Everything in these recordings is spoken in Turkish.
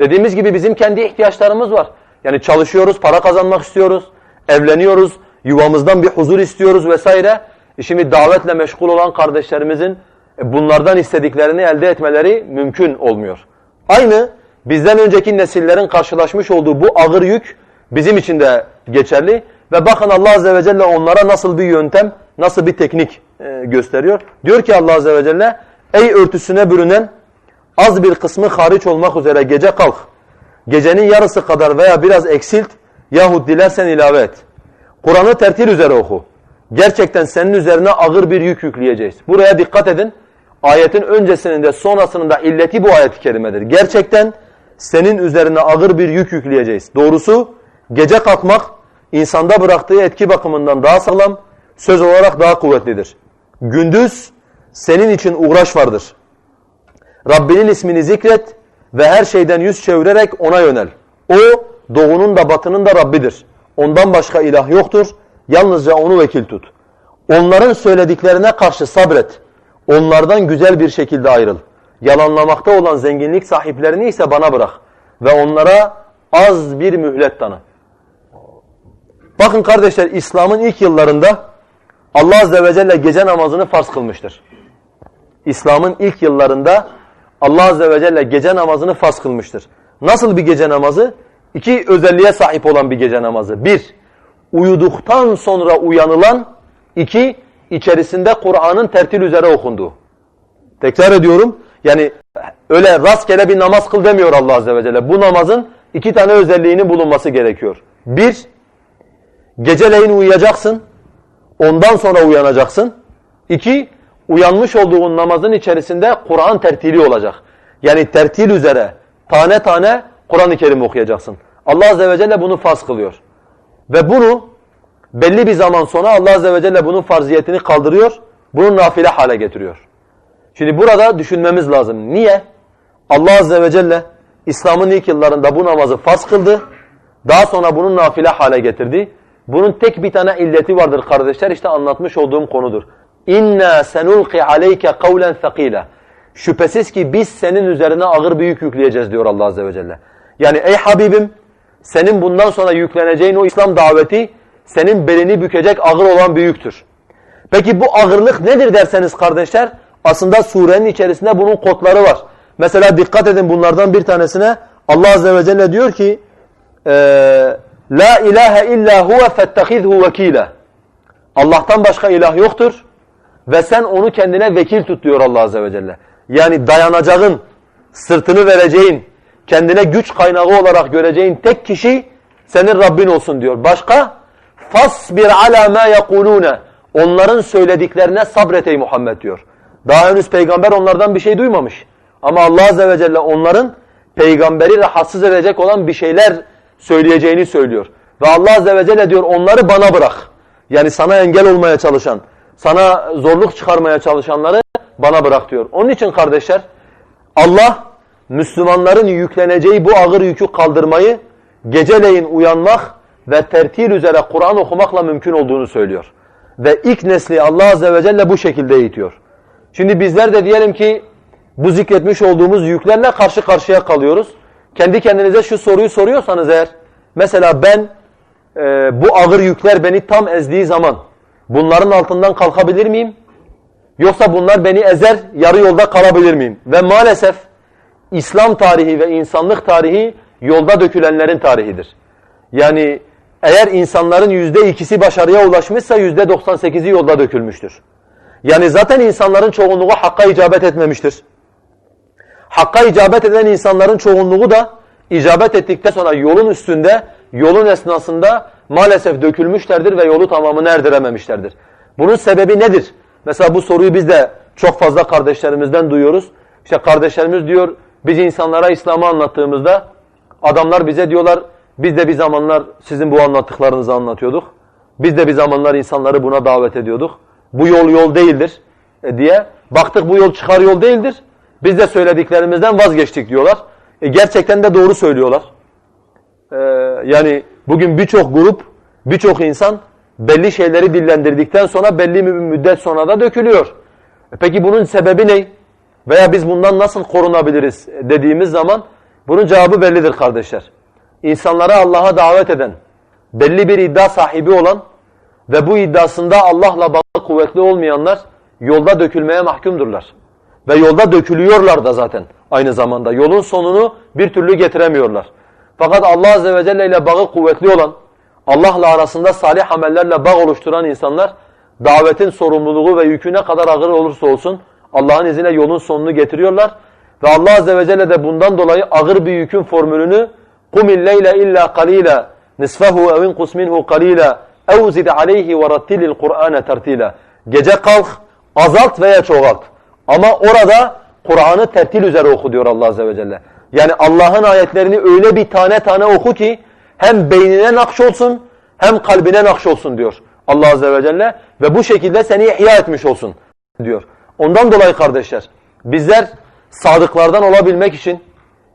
Dediğimiz gibi bizim kendi ihtiyaçlarımız var. Yani çalışıyoruz, para kazanmak istiyoruz, evleniyoruz, yuvamızdan bir huzur istiyoruz vesaire. E şimdi davetle meşgul olan kardeşlerimizin e, bunlardan istediklerini elde etmeleri mümkün olmuyor. Aynı bizden önceki nesillerin karşılaşmış olduğu bu ağır yük bizim için de geçerli. Ve bakın Allah Azze ve Celle onlara nasıl bir yöntem, nasıl bir teknik e, gösteriyor. Diyor ki Allah Azze ve Celle, ey örtüsüne bürünen az bir kısmı hariç olmak üzere gece kalk. Gecenin yarısı kadar veya biraz eksilt yahut dilersen ilave et. Kur'an'ı tertil üzere oku. Gerçekten senin üzerine ağır bir yük yükleyeceğiz. Buraya dikkat edin. Ayetin öncesinin de sonrasının da illeti bu ayet-i kerimedir. Gerçekten senin üzerine ağır bir yük yükleyeceğiz. Doğrusu gece kalkmak insanda bıraktığı etki bakımından daha sağlam, söz olarak daha kuvvetlidir. Gündüz senin için uğraş vardır. Rabbinin ismini zikret ve her şeyden yüz çevirerek ona yönel. O doğunun da batının da Rabbidir. Ondan başka ilah yoktur. Yalnızca onu vekil tut. Onların söylediklerine karşı sabret. Onlardan güzel bir şekilde ayrıl. Yalanlamakta olan zenginlik sahiplerini ise bana bırak. Ve onlara az bir mühlet tanı. Bakın kardeşler İslam'ın ilk yıllarında Allah Azze ve Celle gece namazını farz kılmıştır. İslam'ın ilk yıllarında Allah Azze ve Celle gece namazını farz kılmıştır. Nasıl bir gece namazı? İki özelliğe sahip olan bir gece namazı. Bir, uyuduktan sonra uyanılan. iki içerisinde Kur'an'ın tertil üzere okunduğu. Tekrar ediyorum. Yani öyle rastgele bir namaz kıl demiyor Allah Azze ve Celle. Bu namazın iki tane özelliğinin bulunması gerekiyor. Bir, geceleyin uyuyacaksın. Ondan sonra uyanacaksın. İki, uyanmış olduğun namazın içerisinde Kur'an tertili olacak. Yani tertil üzere tane tane Kur'an-ı Kerim okuyacaksın. Allah Azze ve Celle bunu farz kılıyor. Ve bunu belli bir zaman sonra Allah Azze ve Celle bunun farziyetini kaldırıyor, bunu nafile hale getiriyor. Şimdi burada düşünmemiz lazım. Niye? Allah Azze ve Celle İslam'ın ilk yıllarında bu namazı farz kıldı, daha sonra bunu nafile hale getirdi. Bunun tek bir tane illeti vardır kardeşler, işte anlatmış olduğum konudur. İnna senulqi aleyke kavlen thaqila. Şüphesiz ki biz senin üzerine ağır bir yük yükleyeceğiz diyor Allah Azze ve Celle. Yani ey Habibim senin bundan sonra yükleneceğin o İslam daveti senin belini bükecek ağır olan bir yüktür. Peki bu ağırlık nedir derseniz kardeşler aslında surenin içerisinde bunun kodları var. Mesela dikkat edin bunlardan bir tanesine Allah Azze ve Celle diyor ki La ilahe illa huve fettehidhu vekila. Allah'tan başka ilah yoktur ve sen onu kendine vekil tut diyor Allah azze ve celle. Yani dayanacağın, sırtını vereceğin, kendine güç kaynağı olarak göreceğin tek kişi senin Rabbin olsun diyor. Başka? Fasbir ala ma yekulune. Onların söylediklerine sabret ey Muhammed diyor. Daha henüz peygamber onlardan bir şey duymamış. Ama Allah azze ve celle onların peygamberi rahatsız edecek olan bir şeyler söyleyeceğini söylüyor. Ve Allah azze ve celle diyor onları bana bırak. Yani sana engel olmaya çalışan, sana zorluk çıkarmaya çalışanları bana bırak diyor. Onun için kardeşler Allah Müslümanların yükleneceği bu ağır yükü kaldırmayı geceleyin uyanmak ve tertil üzere Kur'an okumakla mümkün olduğunu söylüyor. Ve ilk nesli Allah Azze ve Celle bu şekilde eğitiyor. Şimdi bizler de diyelim ki bu zikretmiş olduğumuz yüklerle karşı karşıya kalıyoruz. Kendi kendinize şu soruyu soruyorsanız eğer, mesela ben e, bu ağır yükler beni tam ezdiği zaman bunların altından kalkabilir miyim? Yoksa bunlar beni ezer, yarı yolda kalabilir miyim? Ve maalesef İslam tarihi ve insanlık tarihi yolda dökülenlerin tarihidir. Yani eğer insanların yüzde ikisi başarıya ulaşmışsa yüzde doksan sekizi yolda dökülmüştür. Yani zaten insanların çoğunluğu hakka icabet etmemiştir. Hakka icabet eden insanların çoğunluğu da icabet ettikten sonra yolun üstünde, yolun esnasında maalesef dökülmüşlerdir ve yolu tamamını erdirememişlerdir. Bunun sebebi nedir? Mesela bu soruyu biz de çok fazla kardeşlerimizden duyuyoruz. İşte kardeşlerimiz diyor, biz insanlara İslam'ı anlattığımızda adamlar bize diyorlar, biz de bir zamanlar sizin bu anlattıklarınızı anlatıyorduk. Biz de bir zamanlar insanları buna davet ediyorduk. Bu yol yol değildir e, diye. Baktık bu yol çıkar yol değildir. Biz de söylediklerimizden vazgeçtik diyorlar. E, gerçekten de doğru söylüyorlar. E, yani bugün birçok grup, birçok insan belli şeyleri dillendirdikten sonra belli bir müddet sonra da dökülüyor. E, peki bunun sebebi ne? Veya biz bundan nasıl korunabiliriz dediğimiz zaman Bunun cevabı bellidir kardeşler. İnsanları Allah'a davet eden, belli bir iddia sahibi olan ve bu iddiasında Allah'la bağlı kuvvetli olmayanlar yolda dökülmeye mahkumdurlar. Ve yolda dökülüyorlar da zaten aynı zamanda. Yolun sonunu bir türlü getiremiyorlar. Fakat Allah Azze ve Celle ile bağı kuvvetli olan, Allah'la arasında salih amellerle bağ oluşturan insanlar, davetin sorumluluğu ve yükü ne kadar ağır olursa olsun, Allah'ın izniyle yolun sonunu getiriyorlar. Ve Allah Azze ve Celle de bundan dolayı ağır bir yükün formülünü قُمِ اللَّيْلَ اِلَّا قَلِيلًا نِصْفَهُ اَوْ اِنْقُسْ مِنْهُ قَلِيلًا اَوْ زِدْ عَلَيْهِ وَرَتِّلِ الْقُرْآنَ تَرْتِيلًا Gece kalk, azalt veya çoğalt. Ama orada Kur'an'ı tertil üzere oku diyor Allah Azze ve Celle. Yani Allah'ın ayetlerini öyle bir tane tane oku ki hem beynine nakş olsun hem kalbine nakş olsun diyor Allah Azze ve Celle. Ve bu şekilde seni ihya etmiş olsun diyor. Ondan dolayı kardeşler bizler sadıklardan olabilmek için,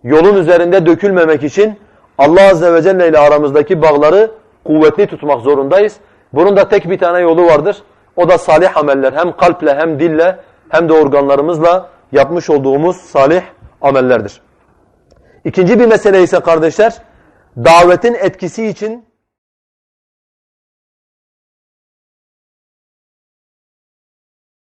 yolun üzerinde dökülmemek için Allah Azze ve Celle ile aramızdaki bağları kuvvetli tutmak zorundayız. Bunun da tek bir tane yolu vardır. O da salih ameller. Hem kalple hem dille hem de organlarımızla yapmış olduğumuz salih amellerdir. İkinci bir mesele ise kardeşler, davetin etkisi için